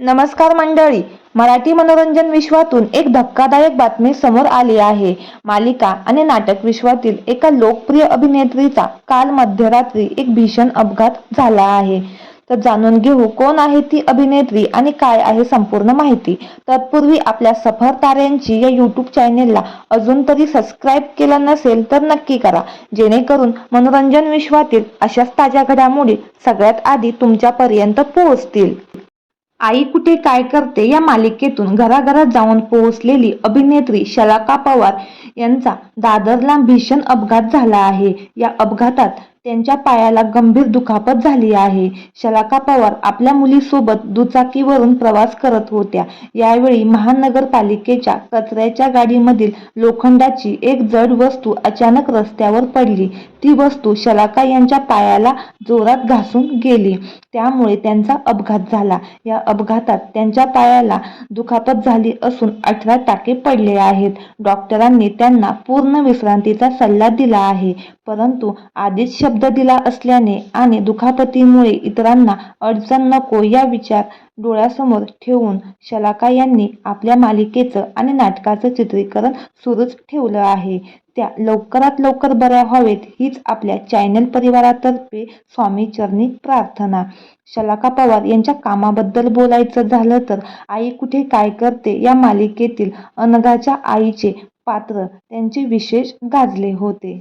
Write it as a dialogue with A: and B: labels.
A: नमस्कार मंडळी. मराठी मनोरंजन विश्वातून एक धक्कादायक बातमी समोर आली आहे. मालिका आणि नाटक विश्वातील एका लोकप्रिय अभिनेत्रीचा काल मध्यरात्री एक भीषण अपघात झाला आहे. तर जाणून घेऊ कोण आहे ती अभिनेत्री आणि काय आहे संपूर्ण माहिती. तत्पूर्वी आपल्या सफर ताऱ्यांची या यूट्यूब चॅनेलला अजून तरी सबस्क्राईब केलं नसेल तर नक्की करा. जेणेकरून मनोरंजन विश्वातील अशाच ताज्या घडामोडी सगळ्यात आधी तुमच्यापर्यंत पोहोचतील. आई कुठे काय करते या मालिकेतून घराघरात जाऊन पोहोचलेली अभिनेत्री शलाका पवार यांचा दादरला भीषण अपघात झाला आहे. या अपघातात त्यांच्या पायाला गंभीर दुखापत झाली आहे. शलाका पवार आपल्या मुलीसोबत दुचाकीवरून प्रवास करत होत्या. यावेळी महानगरपालिकेच्या कचऱ्याच्या गाडीमधील लोखंडाची एक जड वस्तू अचानक रस्त्यावर पडली. ती वस्तू शलाका यांच्या पायाला जोरात घासून गेली. त्यामुळे त्यांचा अपघात झाला. या अपघातात त्यांच्या पायाला दुखापत झाली असून अठरा टाके पडले आहेत. डॉक्टरांनी त्यांना पूर्ण विश्रांतीचा सल्ला दिला आहे. परंतु आधीच शब्द दिला असल्याने आणि दुखापतीमुळे इतरांना अडचण नको या विचार डोळ्यासमोर ठेवून शलाका यांनी आपल्या मालिकेचं आणि नाटकाचं चित्रीकरण सुरूच ठेवलं आहे. त्या लवकरात लवकर बऱ्या व्हावेत हीच आपल्या चॅनल परिवारातर्फे स्वामीचरणी प्रार्थना. शलाका पवार यांच्या कामाबद्दल बोलायचं झालं तर आई कुठे काय करते या मालिकेतील अनघाच्या आईचे पात्र त्यांचे विशेष गाजले होते.